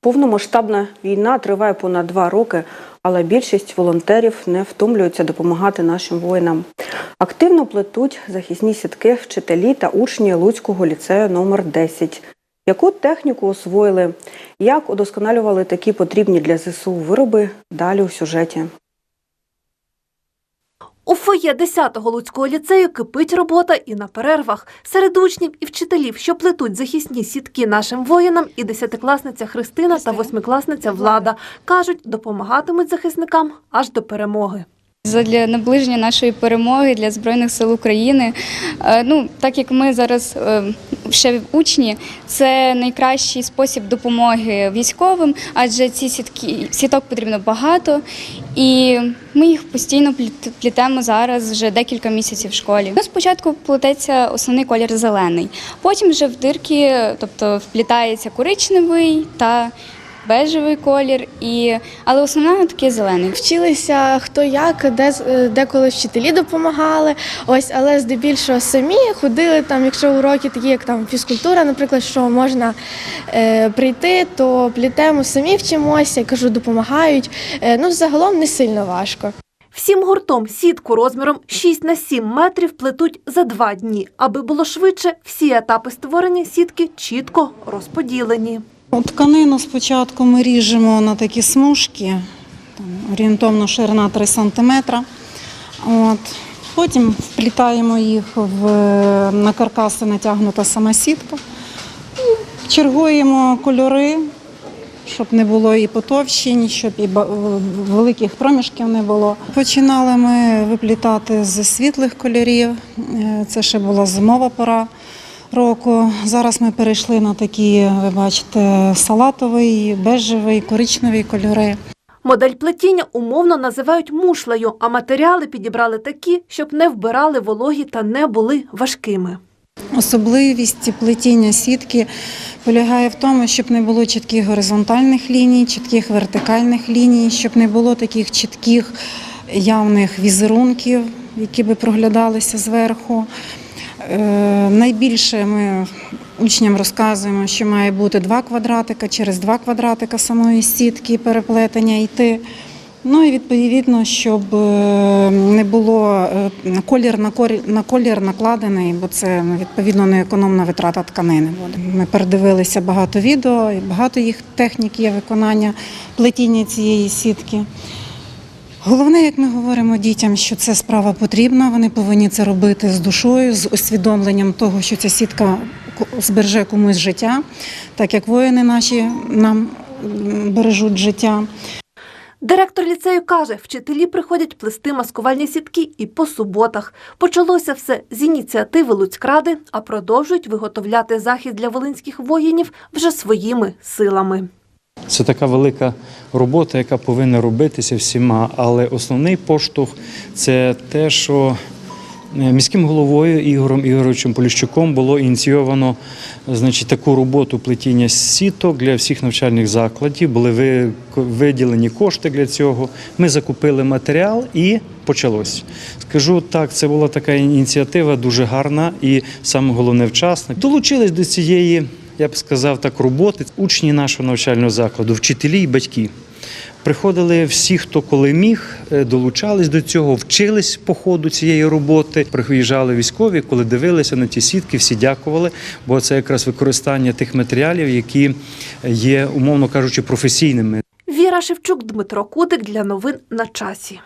Повномасштабна війна триває понад два роки, але більшість волонтерів не втомлюються допомагати нашим воїнам. Активно плетуть захисні сітки вчителі та учні Луцького ліцею номер 10 Яку техніку освоїли, як удосконалювали такі потрібні для ЗСУ вироби, далі у сюжеті. У фоє 10-го Луцького ліцею кипить робота і на перервах. Серед учнів і вчителів, що плетуть захисні сітки нашим воїнам, і десятикласниця Христина та восьмикласниця Влада кажуть, допомагатимуть захисникам аж до перемоги. Задля наближення нашої перемоги для збройних сил України. Е, Ну так як ми зараз е, ще учні, це найкращий спосіб допомоги військовим, адже ці сітки сіток потрібно багато, і ми їх постійно пліт- плітемо зараз вже декілька місяців в школі. Ну, Спочатку плететься основний колір зелений, потім вже в дирки, тобто вплітається коричневий та бежевий колір, і але основна таки зелений. Вчилися хто як, де е, деколи вчителі допомагали. Ось, але здебільшого самі ходили там, якщо уроки такі, як там фізкультура, наприклад, що можна е, прийти, то плітемо самі вчимося, кажу, допомагають. Е, ну, загалом не сильно важко. Всім гуртом сітку розміром 6 на 7 метрів плетуть за два дні. Аби було швидше, всі етапи створення сітки чітко розподілені. Ну, Тканину спочатку ми ріжемо на такі смужки, орієнтовно ширина 3 см. От. Потім вплітаємо їх в, на каркаси натягнута сама сітка. Чергуємо кольори, щоб не було і потовщень, щоб і великих проміжків не було. Починали ми виплітати з світлих кольорів. Е, Це ще була зимова пора року. Зараз ми перейшли на такі, ви бачите, салатовий, бежевий, коричневий кольори. Модель плетіння умовно називають мушлею, а матеріали підібрали такі, щоб не вбирали вологі та не були важкими. Особливість плетіння сітки полягає в тому, щоб не було чітких горизонтальних ліній, чітких вертикальних ліній, щоб не було таких чітких явних візерунків, які би проглядалися зверху. Е, Найбільше ми учням розказуємо, що має бути два квадратика, через два квадратика самої сітки переплетення йти. Ну і відповідно, щоб е, не було е, колір на колір, на колір накладений, бо це ну, відповідно неекономна витрата тканини. Ми передивилися багато відео, і багато їх технік є виконання плетіння цієї сітки. Головне, як ми говоримо дітям, що це справа потрібна, вони повинні це робити з душою, з усвідомленням того, що ця сітка збереже комусь життя, так як воїни наші нам бережуть життя. Директор ліцею каже, вчителі приходять плести маскувальні сітки і по суботах. Почалося все з ініціативи Луцькради, а продовжують виготовляти захист для волинських воїнів вже своїми силами. Це така велика робота, яка повинна робитися всіма. Але основний поштовх це те, що е, міським головою Ігорем Ігоровичем Поліщуком було ініційовано значить, таку роботу плетіння сіток для всіх навчальних закладів. Були виділені кошти для цього. Ми закупили матеріал і почалось. Скажу так, це була така ініціатива дуже гарна і саме головне вчасна. Долучились до цієї я б сказав так, роботи учні нашого навчального закладу, вчителі і батьки. Приходили всі, хто коли міг, е, долучались до цього, вчились по ходу цієї роботи. Приїжджали військові, коли дивилися на ті сітки, всі дякували, бо це якраз використання тих матеріалів, які є, умовно кажучи, професійними. Віра Шевчук, Дмитро Кутик для новин на часі.